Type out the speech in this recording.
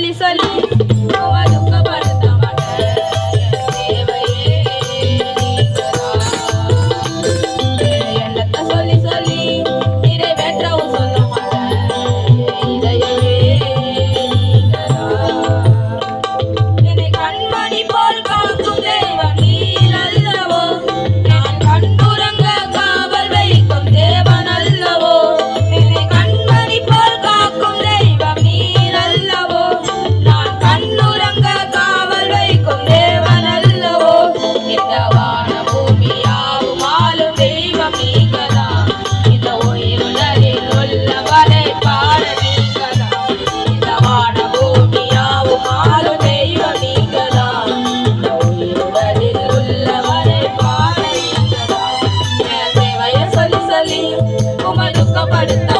চলি চলি మధుకపడుతా